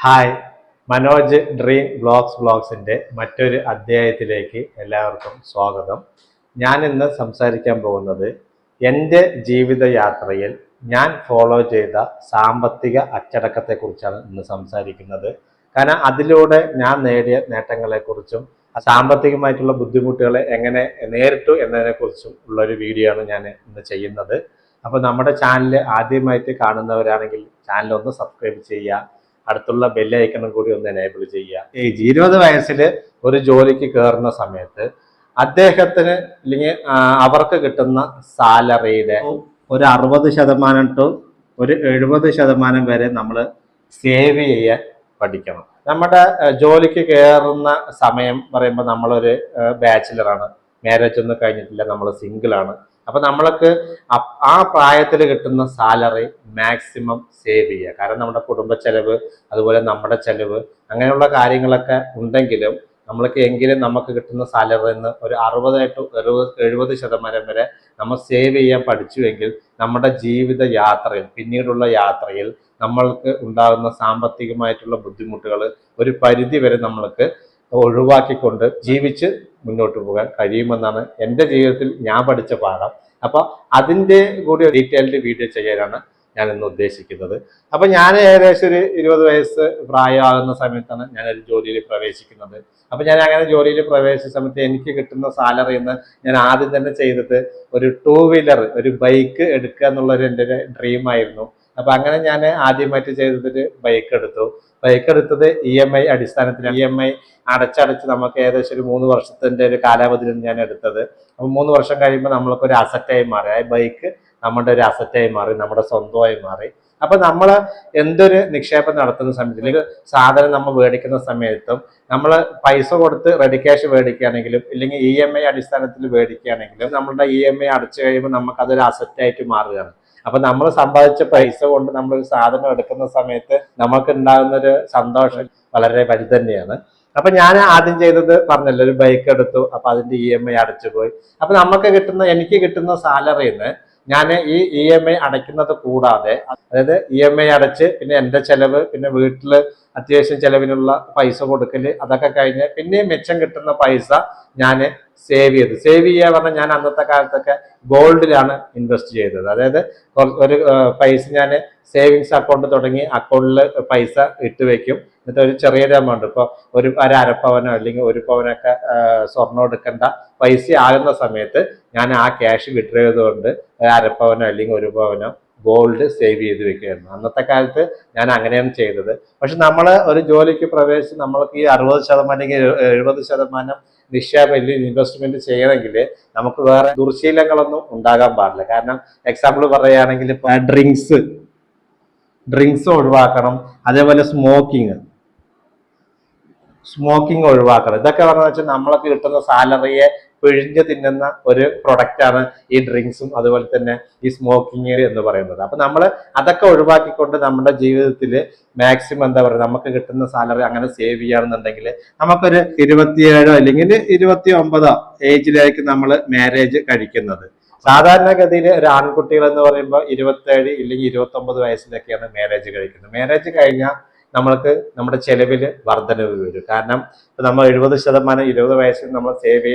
Hi. Manoj dream blogs ബ്ലോഗ്സിന്റെ മറ്റൊരു അധ്യായത്തിലേക്ക് എല്ലാവർക്കും സ്വാഗതം. ഞാൻ ഇന്ന് സംസാരിക്കാൻ പോകുന്നത് എന്റെ ജീവിതയാത്രയിൽ ഞാൻ ഫോളോ ചെയ്ത സാമ്പത്തിക അച്ചടക്കത്തെക്കുറിച്ചാണ് ഇന്ന് സംസാരിക്കുന്നത്. കാരണം അതിലൂടെ ഞാൻ നേടിയ നേട്ടങ്ങളെക്കുറിച്ചും സാമ്പത്തികമായിട്ടുള്ള ബുദ്ധിമുട്ടുകളെ എങ്ങനെ നേരിട്ടു എന്നതിനെക്കുറിച്ചും ഉള്ള ഒരു വീഡിയോ ആണ് ഞാൻ ഇന്ന് ചെയ്യുന്നത്. അപ്പോൾ നമ്മുടെ ചാനൽ ആദ്യമായിട്ട് കാണുന്നവരാണെങ്കിൽ ചാനൽ ഒന്ന് സബ്സ്ക്രൈബ് ചെയ്യുക. അടുത്തുള്ള ബെല്ല് ഐക്കണും കൂടി ഒന്ന് എനേബിൾ ചെയ്യുക. ഏജ് ഇരുപത് വയസ്സിൽ ഒരു ജോലിക്ക് കയറുന്ന സമയത്ത് അദ്ദേഹത്തിന് അല്ലെങ്കിൽ അവർക്ക് കിട്ടുന്ന സാലറിയുടെ ഒരു അറുപത് ശതമാനം ടു ഒരു എഴുപത് ശതമാനം വരെ നമ്മൾ സേവ് ചെയ്യാൻ പഠിക്കണം. നമ്മുടെ ജോലിക്ക് കയറുന്ന സമയം പറയുമ്പോൾ നമ്മളൊരു ബാച്ചിലറാണ് മാരേജ് ഒന്നും കഴിഞ്ഞിട്ടില്ല നമ്മൾ സിംഗിൾ ആണ്. അപ്പൊ നമ്മൾക്ക് ആ പ്രായത്തിൽ കിട്ടുന്ന സാലറി മാക്സിമം സേവ് ചെയ്യുക. കാരണം നമ്മുടെ കുടുംബ ചെലവ് അതുപോലെ നമ്മുടെ ചെലവ് അങ്ങനെയുള്ള കാര്യങ്ങളൊക്കെ ഉണ്ടെങ്കിലും നമ്മൾക്ക് എങ്കിലും നമുക്ക് കിട്ടുന്ന സാലറിയിൽ നിന്ന് ഒരു അറുപത് ടു എഴുപത് എഴുപത് ശതമാനം വരെ നമ്മൾ സേവ് ചെയ്യാൻ പഠിച്ചുവെങ്കിൽ നമ്മുടെ ജീവിത യാത്രയിൽ പിന്നീടുള്ള യാത്രയിൽ നമ്മൾക്ക് ഉണ്ടാകുന്ന സാമ്പത്തികമായിട്ടുള്ള ബുദ്ധിമുട്ടുകൾ ഒരു പരിധി വരെ നമ്മൾക്ക് ഒഴിവാക്കിക്കൊണ്ട് ജീവിച്ച് മുന്നോട്ട് പോകാൻ കഴിയുമെന്നാണ് എന്റെ ജീവിതത്തിൽ ഞാൻ പഠിച്ച പാഠം. അപ്പോൾ അതിന്റെ കൂടി ഡീറ്റെയിൽഡ് വീഡിയോ ചെയ്യാനാണ് ഞാൻ ഇന്ന് ഉദ്ദേശിക്കുന്നത്. അപ്പൊ ഞാൻ ഏകദേശം ഒരു ഇരുപത് വയസ്സ് പ്രായമാകുന്ന സമയത്താണ് ഞാൻ ഒരു ജോലിയിൽ പ്രവേശിക്കുന്നത്. അപ്പൊ ഞാൻ അങ്ങനെ ജോലിയിൽ പ്രവേശിച്ച സമയത്ത് എനിക്ക് കിട്ടുന്ന സാലറി എന്ന് ഞാൻ ആദ്യം തന്നെ ചെയ്തത് ഒരു ടൂ വീലർ ഒരു ബൈക്ക് എടുക്കുക എന്നുള്ളൊരു എന്റെ ഡ്രീം ആയിരുന്നു അപ്പൊ അങ്ങനെ ഞാൻ ആദ്യമായിട്ട് ചെയ്തതൊരു ബൈക്ക് എടുത്തു. ബൈക്ക് എടുത്തത് ഇ എം ഐ അടിസ്ഥാനത്തിൽ ഇ എം ഐ അടച്ചടച്ച് നമുക്ക് ഏകദേശം ഒരു മൂന്ന് വർഷത്തിന്റെ ഒരു കാലാവധിയിലാണ് ഞാൻ എടുത്തത്. അപ്പൊ മൂന്ന് വർഷം കഴിയുമ്പോൾ നമ്മൾക്ക് ഒരു അസറ്റായി മാറി. ആ ബൈക്ക് നമ്മുടെ ഒരു അസറ്റായി മാറി നമ്മുടെ സ്വന്തമായി മാറി. അപ്പൊ നമ്മൾ എന്തൊരു നിക്ഷേപം നടത്തുന്ന സമയത്ത് അല്ലെങ്കിൽ സാധനം നമ്മൾ മേടിക്കുന്ന സമയത്തും നമ്മൾ പൈസ കൊടുത്ത് റെഡി ക്യാഷ് മേടിക്കുകയാണെങ്കിലും ഇല്ലെങ്കിൽ ഇ എം ഐ അടിസ്ഥാനത്തിൽ മേടിക്കുകയാണെങ്കിലും നമ്മളുടെ ഇ എം ഐ അടച്ചു കഴിയുമ്പോൾ നമുക്ക് അതൊരു അസറ്റായിട്ട് മാറുകയാണ്. അപ്പൊ നമ്മൾ സമ്പാദിച്ച പൈസ കൊണ്ട് നമ്മൾ ഒരു സാധനം എടുക്കുന്ന സമയത്ത് നമുക്ക് ഉണ്ടാകുന്ന ഒരു സന്തോഷം വളരെ വലുത് തന്നെയാണ്. അപ്പൊ ഞാൻ ആദ്യം ചെയ്തത് പറഞ്ഞല്ലോ ഒരു ബൈക്ക് എടുത്തു അപ്പൊ അതിന്റെ ഇ എം ഐ അടച്ചു പോയി അപ്പൊ നമുക്ക് കിട്ടുന്ന എനിക്ക് കിട്ടുന്ന സാലറിന്ന് ഞാൻ ഈ ഇ എം ഐ അടയ്ക്കുന്നത് കൂടാതെ അതായത് ഇ എം ഐ അടച്ച് പിന്നെ എന്റെ ചെലവ് പിന്നെ വീട്ടിൽ അത്യാവശ്യം ചെലവിനുള്ള പൈസ കൊടുക്കൽ അതൊക്കെ കഴിഞ്ഞ് പിന്നെ മിച്ചം കിട്ടുന്ന പൈസ ഞാൻ സേവ് ചെയ്തു. സേവ് ചെയ്യുക പറഞ്ഞാൽ ഞാൻ അന്നത്തെ കാലത്തൊക്കെ ഗോൾഡിലാണ് ഇൻവെസ്റ്റ് ചെയ്തത്. അതായത് ഒരു പൈസ ഞാൻ സേവിങ്സ് അക്കൗണ്ട് തുടങ്ങി അക്കൗണ്ടിൽ പൈസ ഇട്ട് വെക്കും. എന്നിട്ട് ഒരു ചെറിയൊരു എമൗണ്ട് ഇപ്പോൾ ഒരു ഒരു അരപ്പവനോ അല്ലെങ്കിൽ ഒരു പവനൊക്കെ സ്വർണം എടുക്കേണ്ട പൈസ ആകുന്ന സമയത്ത് ഞാൻ ആ ക്യാഷ് വിഡ്രോ ചെയ്തുകൊണ്ട് അരപ്പവനോ അല്ലെങ്കിൽ ഒരു പവനോ ഗോൾഡ് സേവ് ചെയ്ത് വെക്കുകയായിരുന്നു. അന്നത്തെ കാലത്ത് ഞാൻ അങ്ങനെയാണ് ചെയ്തത്. പക്ഷെ നമ്മൾ ഒരു ജോലിക്ക് പ്രവേശിച്ച് നമ്മൾക്ക് ഈ അറുപത് ശതമാനം അല്ലെങ്കിൽ എഴുപത് ശതമാനം നിക്ഷേപം ഇൻവെസ്റ്റ്മെന്റ് ചെയ്യണമെങ്കിൽ നമുക്ക് വേറെ ദുർശീലങ്ങളൊന്നും ഉണ്ടാകാൻ പാടില്ല. കാരണം എക്സാമ്പിൾ പറയുകയാണെങ്കിൽ ഡ്രിങ്ക്സ് ഡ്രിങ്ക്സ് ഒഴിവാക്കണം. അതേപോലെ സ്മോക്കിങ് സ്മോക്കിംഗ് ഒഴിവാക്കണം. ഇതൊക്കെ പറഞ്ഞു വെച്ചാൽ നമ്മളൊക്കെ കിട്ടുന്ന സാലറിയെ പിഴിഞ്ഞ് തിന്നുന്ന ഒരു പ്രൊഡക്റ്റാണ് ഈ ഡ്രിങ്ക്സും അതുപോലെ തന്നെ ഈ സ്മോക്കിംഗ് എന്ന് പറയുന്നത്. അപ്പൊ നമ്മൾ അതൊക്കെ ഒഴിവാക്കിക്കൊണ്ട് നമ്മുടെ ജീവിതത്തിൽ മാക്സിമം എന്താ പറയുക നമുക്ക് കിട്ടുന്ന സാലറി അങ്ങനെ സേവ് ചെയ്യുകയാണെന്നുണ്ടെങ്കിൽ നമുക്കൊരു ഇരുപത്തിയേഴോ അല്ലെങ്കിൽ ഇരുപത്തി ഒമ്പതോ ഏജിലേക്ക് നമ്മൾ മാരേജ് കഴിക്കുന്നത്. സാധാരണഗതിയിൽ ഒരു ആൺകുട്ടികൾ എന്ന് പറയുമ്പോൾ ഇരുപത്തേഴ് ഇല്ലെങ്കിൽ ഇരുപത്തി ഒമ്പത് വയസ്സിലൊക്കെയാണ് മാരേജ് കഴിക്കുന്നത്. മാരേജ് കഴിഞ്ഞാൽ നമ്മൾക്ക് നമ്മുടെ ചെലവിൽ വർധനവ് വരും. കാരണം നമ്മൾ എഴുപത് ശതമാനം ഇരുപത് വയസ്സിൽ നമ്മൾ സേവ്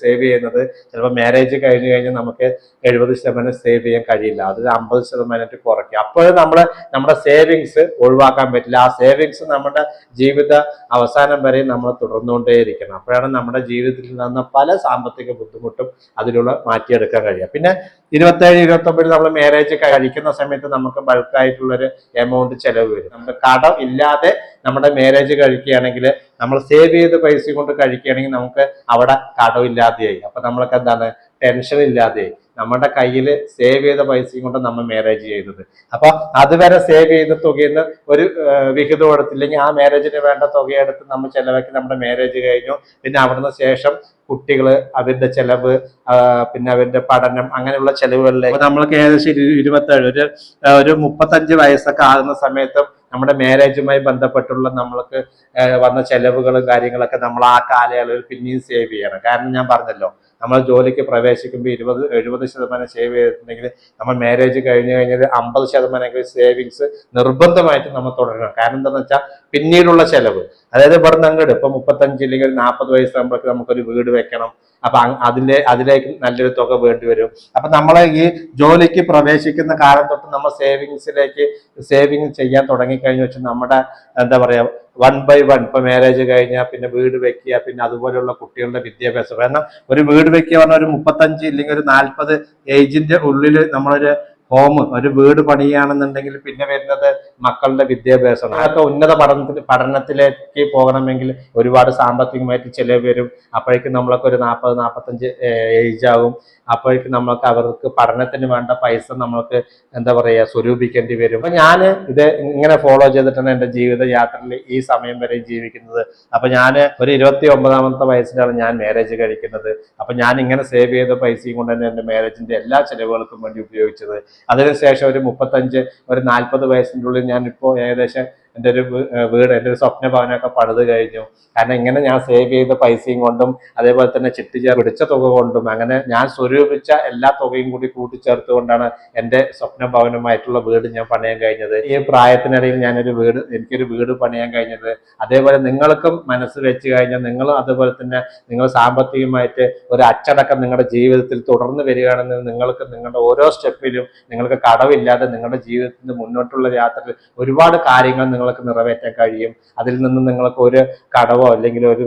സേവ് ചെയ്യുന്നത്. ചിലപ്പോൾ മാരേജ് കഴിഞ്ഞ് കഴിഞ്ഞാൽ നമുക്ക് എഴുപത് ശതമാനം സേവ് ചെയ്യാൻ കഴിയില്ല. അത് അമ്പത് ശതമാനമായിട്ട് കുറയ്ക്കുക അപ്പോൾ നമ്മൾ നമ്മുടെ സേവിങ്സ് ഒഴിവാക്കാൻ പറ്റില്ല. ആ സേവിങ്സ് നമ്മുടെ ജീവിത അവസാനം വരെ നമ്മൾ തുടർന്നുകൊണ്ടേയിരിക്കണം. അപ്പോഴാണ് നമ്മുടെ ജീവിതത്തിൽ നിന്ന് പല സാമ്പത്തിക ബുദ്ധിമുട്ടും അതിലുള്ള മാറ്റിയെടുക്കാൻ കഴിയുക. പിന്നെ ഇരുപത്തേഴ് ഇരുപത്തൊമ്പതിൽ നമ്മൾ മാരേജ് കഴിക്കുന്ന സമയത്ത് നമുക്ക് ബൾക്കായിട്ടുള്ളൊരു എമൗണ്ട് ചെലവ് വരും. നമുക്ക് കടം ഇല്ലാതെ നമ്മുടെ മാരേജ് കഴിക്കുകയാണെങ്കിൽ നമ്മൾ സേവ് ചെയ്ത് പൈസ കൊണ്ട് കഴിക്കുകയാണെങ്കിൽ നമുക്ക് അവിടെ കടമില്ലാതെയായി അപ്പൊ നമ്മൾക്ക് എന്താണ്? ടെൻഷൻ ഇല്ലാതെയായി. നമ്മുടെ കയ്യിൽ സേവ് ചെയ്ത പൈസയും കൊണ്ട് നമ്മൾ മാരേജ് ചെയ്തത്. അപ്പൊ അതുവരെ സേവ് ചെയ്ത തുകയിൽ നിന്ന് ഒരു വിഹിതം എടുത്തില്ലെങ്കിൽ ആ മാരേജിന് വേണ്ട തുകയെടുത്ത് നമ്മൾ ചെലവാക്കി നമ്മുടെ മാരേജ് കഴിഞ്ഞു. പിന്നെ അവിടുന്ന് ശേഷം കുട്ടികൾ അവരുടെ ചെലവ് പിന്നെ അവരുടെ പഠനം അങ്ങനെയുള്ള ചെലവുകളിലേക്ക്. നമ്മൾക്ക് ഏകദേശം ഇരു- ഇരുപത്തേഴ് ഒരു ഒരു മുപ്പത്തഞ്ച് വയസ്സൊക്കെ ആകുന്ന സമയത്തും നമ്മുടെ മാരേജുമായി ബന്ധപ്പെട്ടുള്ള നമ്മൾക്ക് വന്ന ചെലവുകളും കാര്യങ്ങളൊക്കെ നമ്മൾ ആ കാലയളവിൽ പിന്നെയും സേവ് ചെയ്യണം. കാരണം ഞാൻ പറഞ്ഞല്ലോ നമ്മൾ ജോലിക്ക് പ്രവേശിക്കുമ്പോൾ ഇരുപത് എഴുപത് ശതമാനം സേവ് ചെയ്തിട്ടുണ്ടെങ്കിൽ നമ്മൾ മാരേജ് കഴിഞ്ഞ് കഴിഞ്ഞാൽ അമ്പത് ശതമാനം സേവിങ്സ് നിർബന്ധമായിട്ട് നമ്മൾ തുടരണം. കാരണം എന്താണെന്ന് വെച്ചാൽ പിന്നീടുള്ള ചെലവ്. അതായത് ഇവിടെ നിന്ന് അങ്ങോട്ട് ഇപ്പൊ മുപ്പത്തഞ്ച് ഇല്ലെങ്കിൽ നാൽപ്പത് വയസ്സാകുമ്പോഴേക്ക് നമുക്കൊരു വീട് വെക്കണം. അപ്പൊ അതിന്റെ അതിലേക്ക് നല്ലൊരു തുക വേണ്ടി വരും. അപ്പൊ നമ്മളെ ഈ ജോലിക്ക് പ്രവേശിക്കുന്ന കാലം തൊട്ട് നമ്മൾ സേവിങ്സിലേക്ക് സേവിങ് ചെയ്യാൻ തുടങ്ങിക്കഴിഞ്ഞു വെച്ചാൽ നമ്മുടെ എന്താ പറയാ വൺ ബൈ വൺ ഇപ്പൊ മാരേജ് കഴിഞ്ഞാൽ പിന്നെ വീട് വെക്കുക പിന്നെ അതുപോലെയുള്ള കുട്ടികളുടെ വിദ്യാഭ്യാസം. കാരണം ഒരു വീട് വെക്കുക പറഞ്ഞാൽ ഒരു മുപ്പത്തഞ്ച് ഇല്ലെങ്കിൽ ഒരു നാൽപ്പത് ഏജിന്റെ ഉള്ളിൽ നമ്മളൊരു ഹോം ഒരു വീട് പണിയുകയാണെന്നുണ്ടെങ്കിൽ പിന്നെ വരുന്നത് മക്കളുടെ വിദ്യാഭ്യാസം അതൊക്കെ ഉന്നത പഠനത്തിൽ പഠനത്തിലേക്ക് പോകണമെങ്കിൽ ഒരുപാട് സാമ്പത്തികമായിട്ട് ചിലവ് വരും. അപ്പോഴേക്കും നമ്മളൊക്കെ ഒരു നാൽപ്പത് നാൽപ്പത്തഞ്ച് ഏജ് ആകും അപ്പോഴേക്കും നമ്മൾക്ക് അവർക്ക് പഠനത്തിന് വേണ്ട പൈസ നമ്മൾക്ക് എന്താ പറയുക സ്വരൂപിക്കേണ്ടി വരും. അപ്പം ഞാൻ ഇത് ഇങ്ങനെ ഫോളോ ചെയ്തിട്ടാണ് എന്റെ ജീവിത യാത്രയിൽ ഈ സമയം വരെ ജീവിക്കുന്നത്. അപ്പം ഞാൻ ഒരു ഇരുപത്തി ഒമ്പതാമത്തെ വയസ്സിലാണ് ഞാൻ മാരേജ് കഴിക്കുന്നത്. അപ്പം ഞാൻ ഇങ്ങനെ സേവ് ചെയ്ത പൈസയും കൊണ്ട് തന്നെ എന്റെ മാരേജിന്റെ എല്ലാ ചിലവുകൾക്കും വേണ്ടി ഉപയോഗിച്ചത്. അതിനുശേഷം ഒരു മുപ്പത്തഞ്ച് ഒരു നാൽപ്പത് വയസ്സിന്റെ ഉള്ളിൽ ഞാൻ ഇപ്പോൾ ഏകദേശം എന്റെ ഒരു വീട് എന്റെ ഒരു സ്വപ്ന ഭവനമൊക്കെ പണിത് കഴിഞ്ഞു. കാരണം ഇങ്ങനെ ഞാൻ സേവ് ചെയ്ത പൈസയും കൊണ്ടും അതേപോലെ തന്നെ ചിട്ടി ചേർ പിടിച്ച തുക കൊണ്ടും അങ്ങനെ ഞാൻ സ്വരൂപിച്ച എല്ലാ തുകയും കൂടി കൂട്ടിച്ചേർത്തുകൊണ്ടാണ് എന്റെ സ്വപ്ന ഭവനമായിട്ടുള്ള വീട് ഞാൻ പണിയാൻ കഴിഞ്ഞത്. ഈ പ്രായത്തിനിടയിൽ ഞാനൊരു വീട് എനിക്കൊരു വീട് പണിയാൻ കഴിഞ്ഞത്. അതേപോലെ നിങ്ങൾക്കും മനസ്സ് വെച്ച് കഴിഞ്ഞാൽ നിങ്ങളും അതുപോലെ തന്നെ നിങ്ങൾ സാമ്പത്തികമായിട്ട് ഒരു അച്ചടക്കം നിങ്ങളുടെ ജീവിതത്തിൽ തുടർന്ന് വരികയാണെന്ന് നിങ്ങൾക്ക് നിങ്ങളുടെ ഓരോ സ്റ്റെപ്പിലും നിങ്ങൾക്ക് കടവില്ലാതെ നിങ്ങളുടെ ജീവിതത്തിന്റെ മുന്നോട്ടുള്ള യാത്രയിൽ ഒരുപാട് കാര്യങ്ങൾ നിങ്ങൾക്ക് നിറവേറ്റാൻ കഴിയും. അതിൽ നിന്ന് നിങ്ങൾക്ക് ഒരു കടവോ അല്ലെങ്കിൽ ഒരു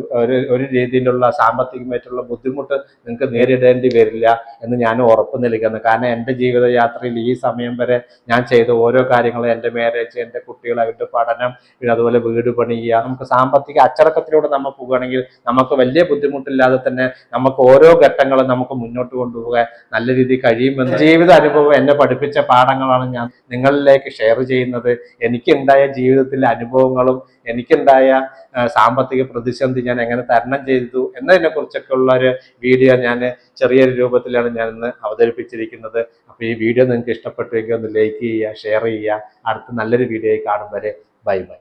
ഒരു രീതിയിലുള്ള സാമ്പത്തികമായിട്ടുള്ള ബുദ്ധിമുട്ട് നിങ്ങൾക്ക് നേരിടേണ്ടി വരില്ല എന്ന് ഞാൻ ഉറപ്പ് നൽകുന്നു. കാരണം എന്റെ ജീവിതയാത്രയിൽ ഈ സമയം വരെ ഞാൻ ചെയ്ത ഓരോ കാര്യങ്ങളും എന്റെ മാരേജ് എന്റെ കുട്ടികൾ അവരുടെ പഠനം പിന്നെ അതുപോലെ വീട് പണിയുക നമുക്ക് സാമ്പത്തിക അച്ചടക്കത്തിലൂടെ നമ്മൾ പോകുകയാണെങ്കിൽ നമുക്ക് വലിയ ബുദ്ധിമുട്ടില്ലാതെ തന്നെ നമുക്ക് ഓരോ ഘട്ടങ്ങളും നമുക്ക് മുന്നോട്ട് കൊണ്ടുപോകാൻ നല്ല രീതിയിൽ കഴിയുമെന്ന് ജീവിത അനുഭവം എന്നെ പഠിപ്പിച്ച പാഠങ്ങളാണ് ഞാൻ നിങ്ങളിലേക്ക് ഷെയർ ചെയ്യുന്നത്. എനിക്കുണ്ടായ ജീവിതത്തിലെ അനുഭവങ്ങളും എനിക്കുണ്ടായ സാമ്പത്തിക പ്രതിസന്ധി ഞാൻ എങ്ങനെ തരണം ചെയ്തു എന്നതിനെ കുറിച്ചൊക്കെ ഉള്ള ഒരു വീഡിയോ ഞാൻ ചെറിയൊരു രൂപത്തിലാണ് ഞാൻ ഇന്ന് അവതരിപ്പിച്ചിരിക്കുന്നത്. അപ്പോൾ ഈ വീഡിയോ നിങ്ങൾക്ക് ഇഷ്ടപ്പെട്ടുവെങ്കിൽ ഒന്ന് ലൈക്ക് ചെയ്യുക ഷെയർ ചെയ്യുക. അടുത്ത നല്ലൊരു വീഡിയോയിൽ കാണും വരെ. Bye bye.